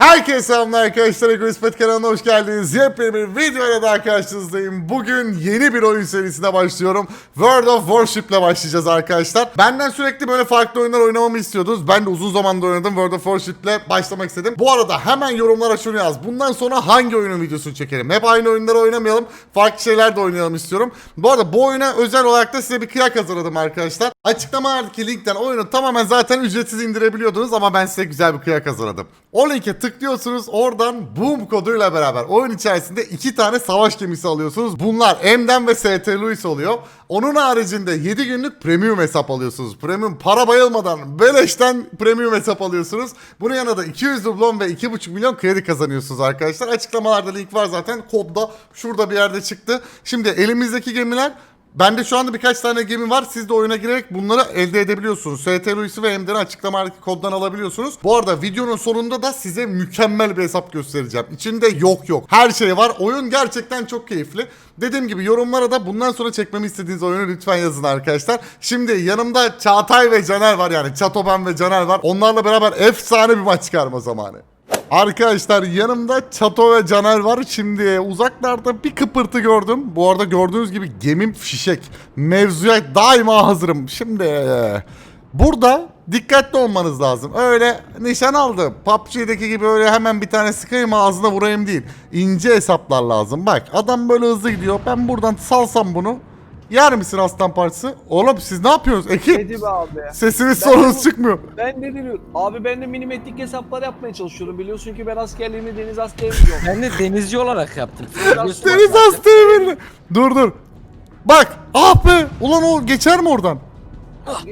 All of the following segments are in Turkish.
Herkese selamlar arkadaşlar. Egoist Pet kanalına hoş geldiniz. Yepyeni bir videoyla daha karşınızdayım. Bugün yeni bir oyun serisine başlıyorum. World of Warship ile başlayacağız arkadaşlar. Benden sürekli böyle farklı oyunlar oynamamı istiyordunuz. Ben de uzun zamandır oynadım. World of Warship ile başlamak istedim. Bu arada hemen yorumlara şunu yaz. Bundan sonra hangi oyunun videosunu çekelim? Hep aynı oyunları oynamayalım. Farklı şeyler de oynayalım istiyorum. Bu arada bu oyuna özel olarak da size bir kıyak hazırladım arkadaşlar. Açıklamalardaki linkten oyunu tamamen zaten ücretsiz indirebiliyordunuz ama ben size güzel bir kıyak hazırladım. O linke tıklıyorsunuz oradan boom koduyla beraber oyun içerisinde iki tane savaş gemisi alıyorsunuz. Bunlar M'den ve ST Louis oluyor. Onun haricinde 7 günlük premium hesap alıyorsunuz. Premium para bayılmadan beleşten premium hesap alıyorsunuz. Bunun yanında da 200 dublon ve 2,5 milyon kredi kazanıyorsunuz arkadaşlar. Açıklamalarda link var zaten. Kodda şurada bir yerde çıktı. Şimdi elimizdeki gemiler Bende şu anda birkaç tane gemi var. Siz de oyuna girerek bunları elde edebiliyorsunuz. ST Louis'i ve M'den açıklamadaki koddan alabiliyorsunuz. Bu arada videonun sonunda da size mükemmel bir hesap göstereceğim. İçinde yok yok. Her şey var. Oyun gerçekten çok keyifli. Dediğim gibi yorumlara da bundan sonra çekmemi istediğiniz oyunu lütfen yazın arkadaşlar. Şimdi yanımda Çağatay ve Caner var yani. Çatoban ve Caner var. Onlarla beraber efsane bir maç çıkarma zamanı. Arkadaşlar yanımda Çato ve Caner var. Şimdi uzaklarda bir kıpırtı gördüm. Bu arada gördüğünüz gibi gemim fişek. Mevzuya daima hazırım. Şimdi burada dikkatli olmanız lazım. Öyle nişan aldım. PUBG'deki gibi öyle hemen bir tane sıkayım ağzına vurayım değil. İnce hesaplar lazım. Bak adam böyle hızlı gidiyor. Ben buradan salsam bunu. Yer misin aslan parçası? Oğlum siz ne yapıyorsunuz? Ekip Dedi be abi. sesiniz Ben- sorunuz çıkmıyor. Ben de diyorum. Abi ben de minimetrik hesaplar yapmaya çalışıyorum. Biliyorsun ki ben askerliğimi deniz askerliğim yok. Ben de denizci olarak yaptım. Biliyorsun Deniz bak- hastayı beni. Dur dur. Bak. Ah be. Ulan o geçer mi oradan?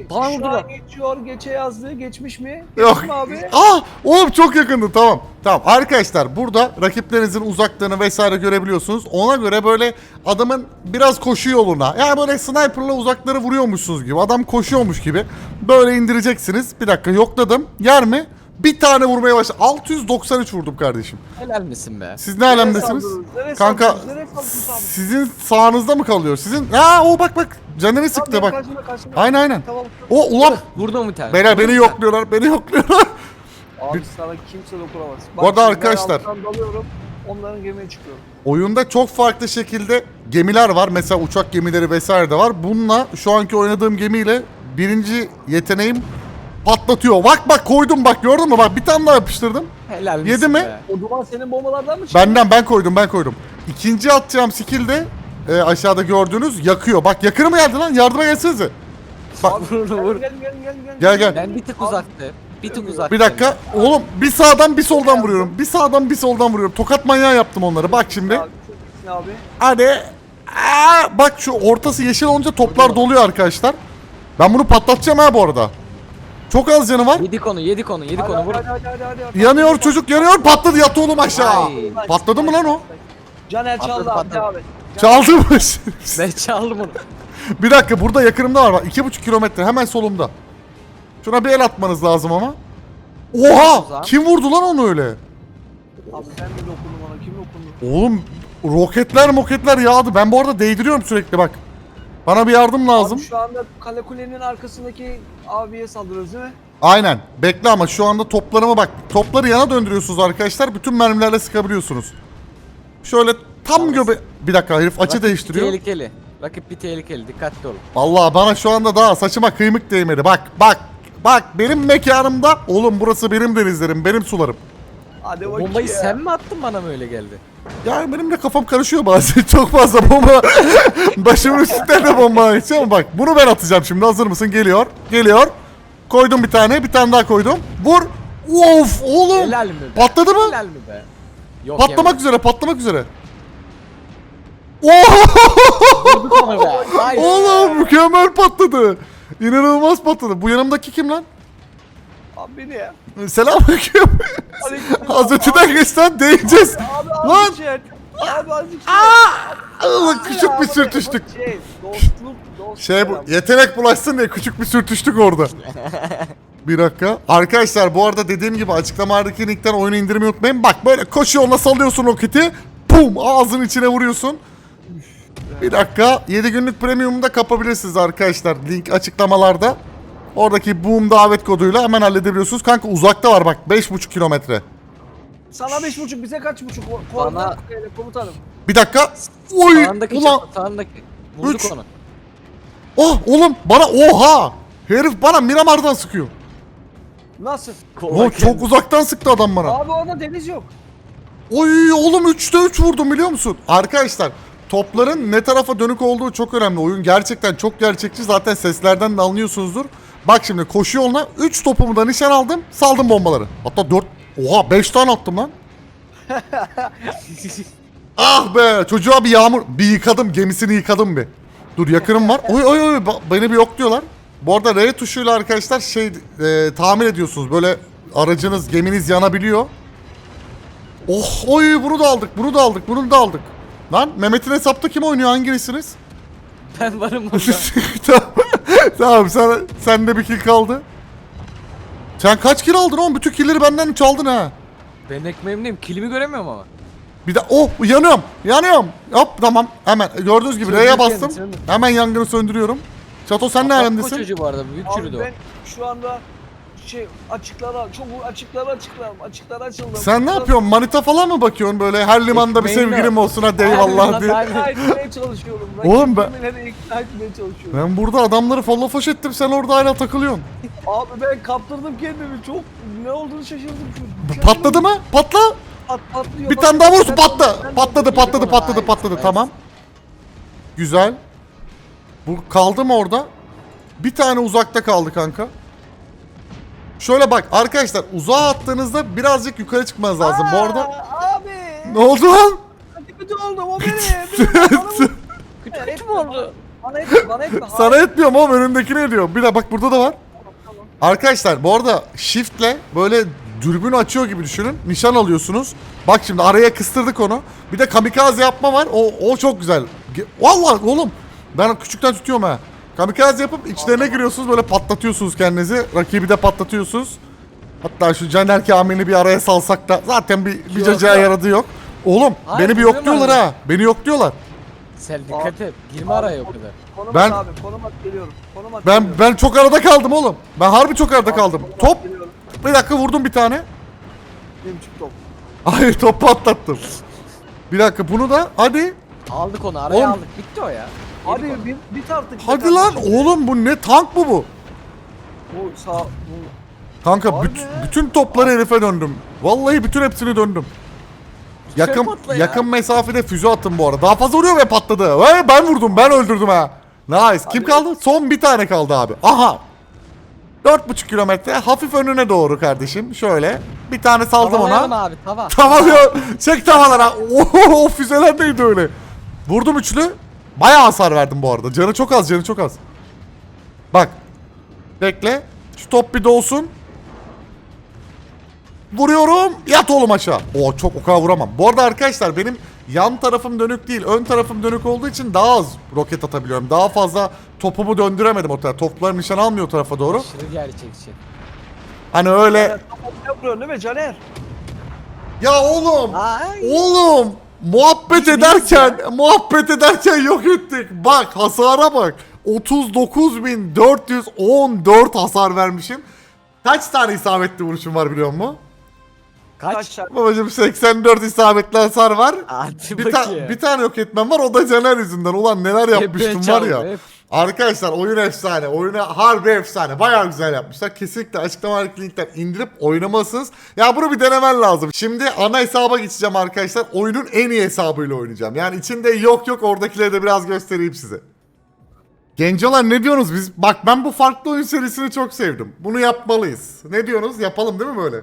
Bana Şu vurdular. an geçiyor. Geçe yazdı. Geçmiş mi? Yok. Mi abi? Ah oğlum çok yakındı tamam. Tamam arkadaşlar burada rakiplerinizin uzaklığını vesaire görebiliyorsunuz. Ona göre böyle adamın biraz koşu yoluna yani böyle sniperla uzakları vuruyormuşsunuz gibi. Adam koşuyormuş gibi. Böyle indireceksiniz. Bir dakika yokladım. Yer mi? Bir tane vurmaya başladı. 693 vurdum kardeşim. Helal misin be? Siz ne alemdesiniz? Kanka sizin sağınızda mı kalıyor? Sizin... Aa o bak bak. Canını sıktı bak. Karşımda, karşımda. Aynen aynen. Tamam. O ulan. Vurdum bir tane. Beyler beni yokluyorlar. Beni yokluyorlar. Abi sana kimse dokunamaz. Bu arada şimdi ben arkadaşlar- dalıyorum. Onların gemiye çıkıyorum. Oyunda çok farklı şekilde gemiler var. Mesela uçak gemileri vesaire de var. Bununla şu anki oynadığım gemiyle birinci yeteneğim patlatıyor. Bak bak koydum bak gördün mü? Bak bir tane daha yapıştırdım. Helal misin Yedi mi? be? O duman senin bombalardan mı çıktı? Benden ben koydum ben koydum. İkinci atacağım skill de e, aşağıda gördüğünüz yakıyor. Bak yakını mı geldi lan? Yardıma gelsenize. Bak Vur vur. Gel gel gel gel. Gel, gel. Ben bir tık uzaktı. Bir tık uzak. bir dakika. Oğlum bir sağdan bir soldan vuruyorum. Bir sağdan bir soldan vuruyorum. Tokat manyağı yaptım onları. Bak şimdi. Abi, çok iyisin abi. Hadi. Aa, bak şu ortası yeşil olunca toplar doluyor arkadaşlar. Ben bunu patlatacağım ha bu arada. Çok az canı var. Yedik onu, yedik onu, yedik onu. Vur. hadi, hadi, hadi, hadi, hadi. Yanıyor çocuk yanıyor patladı yattı oğlum aşağı. Ay. Patladı mı lan o? Caner çaldı abi patladı. et. Çaldı mı? Ben çaldım onu. bir dakika burada yakınımda var bak. iki buçuk kilometre hemen solumda. Şuna bir el atmanız lazım ama. Oha! Kim vurdu lan onu öyle? Abi sen de dokundun bana kim dokundu? Oğlum roketler moketler yağdı. Ben bu arada değdiriyorum sürekli bak. Bana bir yardım lazım. Abi şu anda kale kulenin arkasındaki abiye saldırıyoruz değil mi? Aynen. Bekle ama şu anda toplarıma bak. Topları yana döndürüyorsunuz arkadaşlar. Bütün mermilerle sıkabiliyorsunuz. Şöyle tam göbe... Bir dakika herif açı Rakip değiştiriyor. Bir tehlikeli. Rakip bir tehlikeli. Dikkatli ol. Allah bana şu anda daha saçıma kıymık değmedi. Bak bak. Bak benim mekanımda. Oğlum burası benim denizlerim. Benim sularım. Hadi bakayım Bombayı ya. sen mi attın bana mı öyle geldi? Yani benim de kafam karışıyor bazen. Çok fazla bomba. Başımın üstünde de bomba geçiyor ama bak bunu ben atacağım şimdi. Hazır mısın? Geliyor. Geliyor. Koydum bir tane. Bir tane daha koydum. Vur. Of oğlum. Helal mi? be? Patladı mı? Helal mi be? Yok Patlamak üzere, patlamak üzere. Ay. Oğlum mükemmel patladı. İnanılmaz patladı. Bu yanımdaki kim lan? Abi beni ya. Selamünaleyküm. Az öteden geçten değeceğiz. Abi Lan! azıcık chat. Abi azıcık chat. Allah küçük bir sürtüştük. Şey, dostluk, dostluk. Şey bu yetenek bulaşsın diye küçük bir sürtüştük orada. bir dakika. Arkadaşlar bu arada dediğim gibi açıklamadaki linkten oyunu indirmeyi unutmayın. Bak böyle koşu yoluna sallıyorsun roketi. Pum ağzının içine vuruyorsun. Bir dakika. 7 günlük premium'u da kapabilirsiniz arkadaşlar. Link açıklamalarda. Oradaki boom davet koduyla hemen halledebiliyorsunuz. Kanka uzakta var bak 5,5 kilometre. Sana beş buçuk bize kaç buçuk? Ko- Bana- komutanım. Bir dakika. Oy Sağındaki ulan. çatı, sağındaki. Vurduk Üç. onu. Oh oğlum bana oha. Herif bana Miramar'dan sıkıyor. Nasıl? Oğlum çok uzaktan sıktı adam bana. Abi orada deniz yok. Oy oğlum 3'te 3 vurdum biliyor musun? Arkadaşlar topların ne tarafa dönük olduğu çok önemli. Oyun gerçekten çok gerçekçi. Zaten seslerden de anlıyorsunuzdur. Bak şimdi koşu yoluna 3 topumu da nişan aldım. Saldım bombaları. Hatta 4 Oha 5 tane attım lan. Ah be çocuğa bir yağmur bir yıkadım gemisini yıkadım bir. Dur yakınım var. Oy oy oy beni bir yok diyorlar. Bu arada R tuşuyla arkadaşlar şey e, tahmin ediyorsunuz böyle aracınız geminiz yanabiliyor. Oh oy bunu da aldık bunu da aldık bunu da aldık. Lan Mehmet'in hesapta kim oynuyor hangisiniz? Ben varım burada. tamam, tamam sen, sende bir kill kaldı. Sen kaç kill aldın oğlum? Bütün killleri benden çaldın ha. ben ekmeğimdeyim. Kilimi göremiyorum ama. Bir de oh yanıyorum. Yanıyorum. Hop tamam. Hemen gördüğünüz gibi Söndür R'ye kendini, bastım. söndür. Hemen yangını söndürüyorum. Çato sen ne Bak çocuğu bu arada. Büyük çürüdü o. ben şu anda şey açıklara çok açıklara açıklara açıklara açıldım. Sen ne yapıyorsun? Manita falan mı bakıyorsun böyle? Her limanda bir Ekmeğinle. sevgilim olsun hadi eyvallah diye. aynen. İkna etmeye çalışıyorum. Oğlum ben- Rakibimi ikna etmeye çalışıyorum. Ben burada adamları follow foş ettim sen orada hala takılıyorsun. Abi ben kaptırdım kendimi çok ne olduğunu şaşırdım. Şu- Patladı mı? Patla. Pat, patlıyor. Bir Bak- tane daha vursun Ben- patla. ben- Patladı patladı patladı patladı tamam. Güzel. Bu kaldı mı orada? Bir tane uzakta kaldı kanka. Şöyle bak arkadaşlar uzağa attığınızda birazcık yukarı çıkmanız lazım. Bu arada Aa, Abi. ne oldu lan? Hadi kötü oldum o bana vur. Kötü kötü mü oldu? Bana etme bana etme. Sana Hayır. etmiyorum oğlum önündekine ediyor. Bir de bak burada da var. Tamam. Arkadaşlar bu arada shiftle böyle dürbün açıyor gibi düşünün. Nişan alıyorsunuz. Bak şimdi araya kıstırdık onu. Bir de kamikaze yapma var. O, o çok güzel. Ge- Vallahi oğlum ben küçükten tutuyorum ha. Kamikaze yapıp içlerine giriyorsunuz böyle patlatıyorsunuz kendinizi. Rakibi de patlatıyorsunuz. Hatta şu Caner Kamil'i bir araya salsak da zaten bir, bir cacağa yok. yaradı yok. Oğlum Hayır, beni bir yok diyorlar ha. Beni yok diyorlar. Sen dikkat et. Girme araya o kadar. Konum Ben- at abi. Konum at geliyorum. Konum at Ben geliyorum. ben çok arada kaldım oğlum. Ben harbi çok arada kaldım. Konum at Top. geliyorum. Bir dakika vurdum bir tane. Buçuk top. Hayır top patlattım. Bir dakika bunu da hadi. Aldık onu araya Oğlum. aldık. Bitti o ya. Hadi bir, bir artık. Hadi lan oğlum bu ne tank mı bu? Bu sağ bu. Kanka Harbi. büt- bütün topları herife döndüm. Vallahi bütün hepsini döndüm. Yakın patla ya. yakın mesafede füze attım bu arada. Daha fazla vuruyor ve patladı. Ve ben vurdum, ben öldürdüm ha. Nice. Kim kaldı? Son bir tane kaldı abi. Aha. 4,5 kilometre hafif önüne doğru kardeşim. Şöyle bir tane saldım Tavalayalım ona. abi tava. Tamam ya. Çek tavalara. Oho, o füzeler neydi öyle? Vurdum üçlü. Bayağı hasar verdim bu arada. Canı çok az, canı çok az. Bak. Bekle. Şu top bir dolsun. Vuruyorum. Yat oğlum aşağı. Oo çok o kadar vuramam. Bu arada arkadaşlar benim yan tarafım dönük değil. Ön tarafım dönük olduğu için daha az roket atabiliyorum. Daha fazla topumu döndüremedim o tarafa. Toplarım nişan almıyor o tarafa doğru. Aşırı gerçekçi. Hani öyle. Ne vuruyorsun değil mi Caner? Ya oğlum. Ay. Oğlum muhabbet ederken muhabbet ederken yok ettik. Bak hasara bak. 39.414 hasar vermişim. Kaç tane isabetli vuruşum var biliyor musun? Kaç? Babacım 84 isabetli hasar var. Hadi Bir, ta- bakayım. bir tane yok etmem var o da Caner yüzünden. Ulan neler yapmıştım var ya. hep. Arkadaşlar oyun efsane. Oyunu harbi efsane. Bayağı güzel yapmışlar. Kesinlikle açıklamadaki linkten indirip oynamalısınız. Ya bunu bir denemen lazım. Şimdi ana hesaba geçeceğim arkadaşlar. Oyunun en iyi hesabıyla oynayacağım. Yani içinde yok yok oradakileri de biraz göstereyim size. Gencolar ne diyorsunuz biz? Bak ben bu farklı oyun serisini çok sevdim. Bunu yapmalıyız. Ne diyorsunuz? Yapalım değil mi böyle?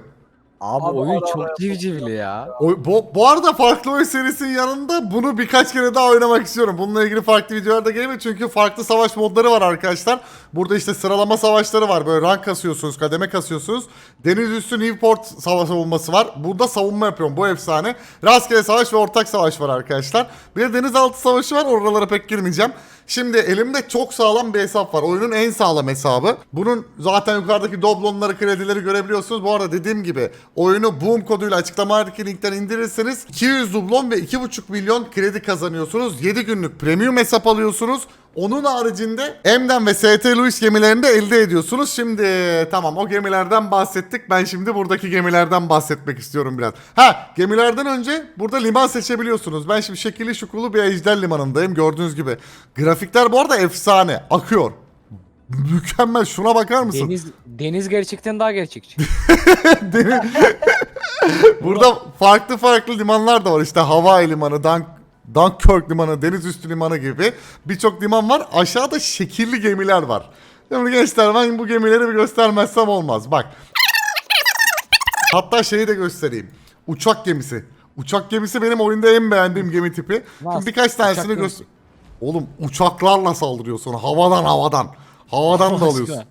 Abi, Abi, oyun ara ara çok civcivli ya. O, bu, bu arada farklı oyun serisinin yanında bunu birkaç kere daha oynamak istiyorum. Bununla ilgili farklı videolar da gelebilir çünkü farklı savaş modları var arkadaşlar. Burada işte sıralama savaşları var. Böyle rank kasıyorsunuz, kademe kasıyorsunuz. Deniz üstü Newport savaş savunması var. Burada savunma yapıyorum. Bu efsane. Rastgele savaş ve ortak savaş var arkadaşlar. Bir de denizaltı savaşı var. Oralara pek girmeyeceğim. Şimdi elimde çok sağlam bir hesap var. Oyunun en sağlam hesabı. Bunun zaten yukarıdaki doblonları, kredileri görebiliyorsunuz. Bu arada dediğim gibi oyunu Boom koduyla açıklamadaki linkten indirirseniz 200 dublon ve 2,5 milyon kredi kazanıyorsunuz. 7 günlük premium hesap alıyorsunuz. Onun haricinde Emden ve ST Louis gemilerini de elde ediyorsunuz. Şimdi tamam o gemilerden bahsettik. Ben şimdi buradaki gemilerden bahsetmek istiyorum biraz. Ha gemilerden önce burada liman seçebiliyorsunuz. Ben şimdi şekilli şukulu bir ejder limanındayım gördüğünüz gibi. Grafikler bu arada efsane. Akıyor. Mükemmel şuna bakar mısın? Deniz deniz gerçekten daha gerçekçi. Burada farklı farklı limanlar da var. İşte Hawaii limanı, Dunk, Dunkirk limanı, deniz üstü limanı gibi birçok liman var. Aşağıda şekilli gemiler var. Şimdi gençler ben bu gemileri bir göstermezsem olmaz. Bak. Hatta şeyi de göstereyim. Uçak gemisi. Uçak gemisi benim oyunda en beğendiğim gemi tipi. Şimdi Nasıl? birkaç tanesini göster. Oğlum uçaklarla saldırıyor sonra. Havadan havadan. Havadan da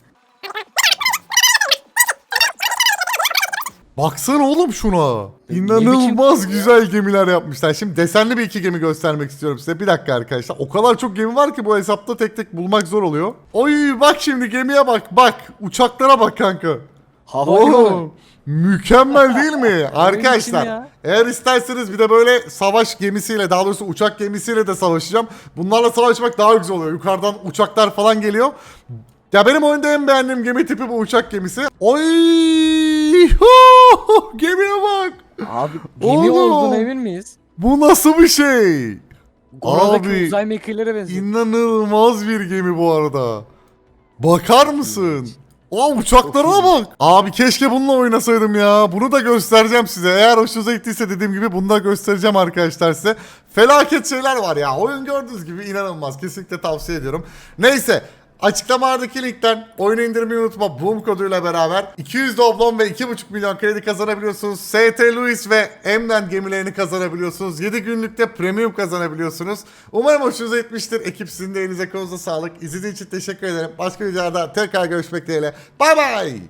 Baksana oğlum şuna. İnanılmaz güzel gemiler yapmışlar. Şimdi desenli bir iki gemi göstermek istiyorum size. Bir dakika arkadaşlar. O kadar çok gemi var ki bu hesapta tek tek bulmak zor oluyor. Oy bak şimdi gemiye bak. Bak uçaklara bak kanka. Hava. Oğlum mükemmel değil mi? Arkadaşlar eğer isterseniz bir de böyle savaş gemisiyle daha doğrusu uçak gemisiyle de savaşacağım. Bunlarla savaşmak daha güzel oluyor. Yukarıdan uçaklar falan geliyor. Ya benim oyunda en beğendiğim gemi tipi bu uçak gemisi. Oy! Hu! Gemiye bak. Abi gemi Oğlum. olduğuna emin miyiz? Bu nasıl bir şey? Oradaki Abi, uzay mekiğlere benziyor. İnanılmaz bir gemi bu arada. Bakar mısın? O uçaklara bak. Abi keşke bununla oynasaydım ya. Bunu da göstereceğim size. Eğer hoşunuza gittiyse dediğim gibi bunu da göstereceğim arkadaşlar size. Felaket şeyler var ya. Oyun gördüğünüz gibi inanılmaz. Kesinlikle tavsiye ediyorum. Neyse. Açıklamalardaki linkten oyunu indirmeyi unutma. Boom koduyla beraber 200 doblon ve 2,5 milyon kredi kazanabiliyorsunuz. ST Louis ve Emden gemilerini kazanabiliyorsunuz. 7 günlükte premium kazanabiliyorsunuz. Umarım hoşunuza gitmiştir. Ekip sizin de elinize kolunuza sağlık. İzlediğiniz için teşekkür ederim. Başka videolarda tekrar görüşmek dileğiyle. Bay bay.